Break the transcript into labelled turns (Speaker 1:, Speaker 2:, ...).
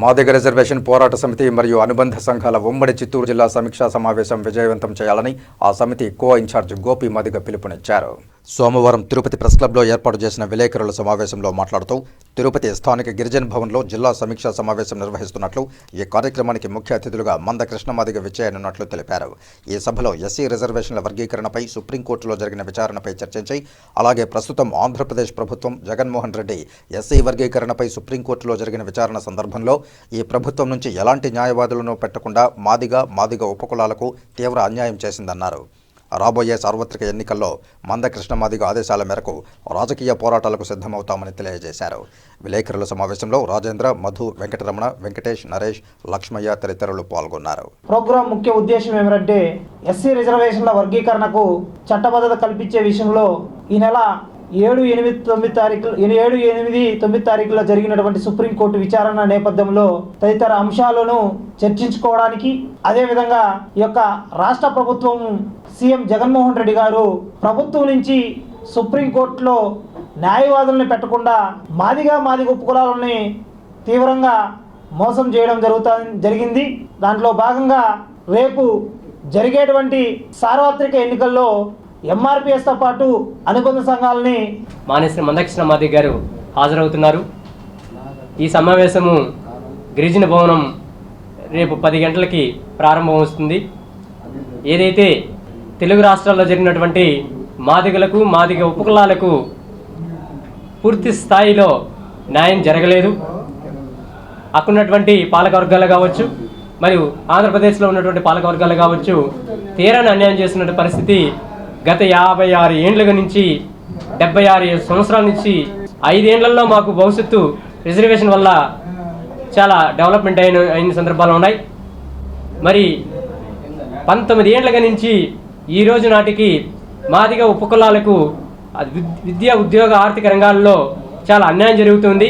Speaker 1: Madiga reservation పోరాట సమితి మరియు అనుబంధ సంఘాల ఉమ్మడి చిత్తూరు జిల్లా సమీక్షా సమావేశం విజయవంతం చేయాలని ఆ సమితి కో ఇన్ఛార్జ్ గోపి మాదిగ పిలుపునిచ్చారు. సోమవారం తిరుపతి ప్రెస్ క్లబ్లో ఏర్పాటు చేసిన విలేకరుల సమావేశంలో మాట్లాడుతూ తిరుపతి స్థానిక గిరిజన భవన్లో జిల్లా సమీక్షా సమావేశం నిర్వహిస్తున్నట్లు ఈ కార్యక్రమానికి ముఖ్య అతిథులుగా మంద కృష్ణమాదిగ విజయనున్నట్లు తెలిపారు. ఈ సభలో ఎస్సీ రిజర్వేషన్ల వర్గీకరణపై సుప్రీంకోర్టులో జరిగిన విచారణపై చర్చించి అలాగే ప్రస్తుతం ఆంధ్రప్రదేశ్ ప్రభుత్వం జగన్మోహన్ రెడ్డి ఎస్సీ వర్గీకరణపై సుప్రీంకోర్టులో జరిగిన విచారణ సందర్భంలో ఈ ప్రభుత్వం నుంచి ఎలాంటి న్యాయవాదులను పెట్టకుండా మాదిగ మాదిగ ఉపకులాలకు తీవ్ర అన్యాయం చేసిందన్నారు. రాబోయే సార్వత్రిక ఎన్నికల్లో మంద కృష్ణమాదిగ ఆదేశాల మేరకు రాజకీయ పోరాటాలకు సిద్ధమవుతామని తెలియజేశారు. విలేకరుల సమావేశంలో రాజేంద్ర మధు వెంకటరమణ వెంకటేష్ నరేష్ లక్ష్మయ్య తదితరులు పాల్గొన్నారు.
Speaker 2: ప్రోగ్రాం ముఖ్య ఉద్దేశం ఏమిటంటే ఎస్సీ రిజర్వేషన్ల వర్గీకరణకు చట్టబద్ధత కల్పించే విషయంలో ఈ నెల ఏడు ఎనిమిది తొమ్మిది తారీఖు ఏడు ఎనిమిది తొమ్మిది తారీఖులో జరిగినటువంటి సుప్రీంకోర్టు విచారణ నేపథ్యంలో తదితర అంశాలను చర్చించుకోవడానికి అదేవిధంగా ఈ యొక్క రాష్ట్ర ప్రభుత్వం సీఎం జగన్మోహన్ రెడ్డి గారు ప్రభుత్వం నుంచి సుప్రీంకోర్టులో న్యాయవాదుల్ని పెట్టకుండా మాదిగా మాదిగ ఉపకులాలని తీవ్రంగా మోసం చేయడం జరుగుతా జరిగింది. దాంట్లో భాగంగా రేపు జరిగేటువంటి సార్వత్రిక ఎన్నికల్లో ఎంఆర్పిఎస్తో పాటు అనుబంధ సంఘాలని
Speaker 3: మానేశ్వర మందకృష్ణ మాది గారు హాజరవుతున్నారు. ఈ సమావేశము గిరిజన భవనం రేపు పది గంటలకి ప్రారంభమవుతుంది ఏదైతే తెలుగు రాష్ట్రాల్లో జరిగినటువంటి మాదిగలకు మాదిగ ఉపకులాలకు పూర్తి స్థాయిలో న్యాయం జరగలేదు. అక్కడున్నటువంటి పాలకవర్గాలు కావచ్చు మరియు ఆంధ్రప్రదేశ్లో ఉన్నటువంటి పాలకవర్గాలు కావచ్చు తీరాన్ని అన్యాయం చేసినటువంటి పరిస్థితి గత యాభై ఆరు ఏండ్ల నుంచి డెబ్బై ఆరు సంవత్సరాల నుంచి ఐదేండ్లలో మాకు భవిష్యత్తు రిజర్వేషన్ వల్ల చాలా డెవలప్మెంట్ అయిన అయిన సందర్భాలు ఉన్నాయి. మరి పంతొమ్మిది ఏండ్ల నుంచి ఈ రోజు నాటికి మాదిగా ఉపకులాలకు విద్య విద్యా ఉద్యోగ ఆర్థిక రంగాల్లో చాలా అన్యాయం జరుగుతుంది.